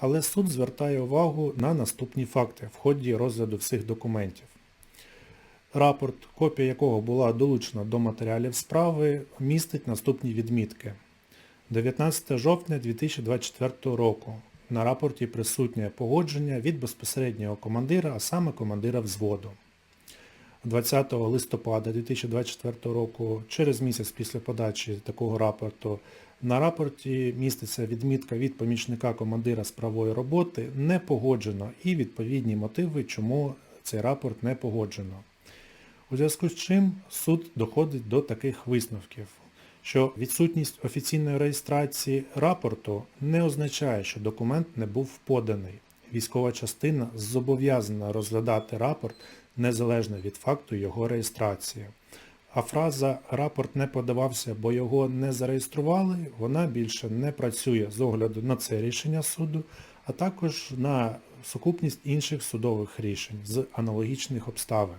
але суд звертає увагу на наступні факти в ході розгляду всіх документів. Рапорт, копія якого була долучена до матеріалів справи, містить наступні відмітки. 19 жовтня 2024 року. На рапорті присутнє погодження від безпосереднього командира, а саме командира взводу. 20 листопада 2024 року, через місяць після подачі такого рапорту, на рапорті міститься відмітка від помічника командира з роботи не погоджено і відповідні мотиви, чому цей рапорт не погоджено. У зв'язку з чим суд доходить до таких висновків, що відсутність офіційної реєстрації рапорту не означає, що документ не був поданий. Військова частина зобов'язана розглядати рапорт незалежно від факту його реєстрації. А фраза «рапорт не подавався, бо його не зареєстрували» вона більше не працює з огляду на це рішення суду, а також на сукупність інших судових рішень з аналогічних обставин.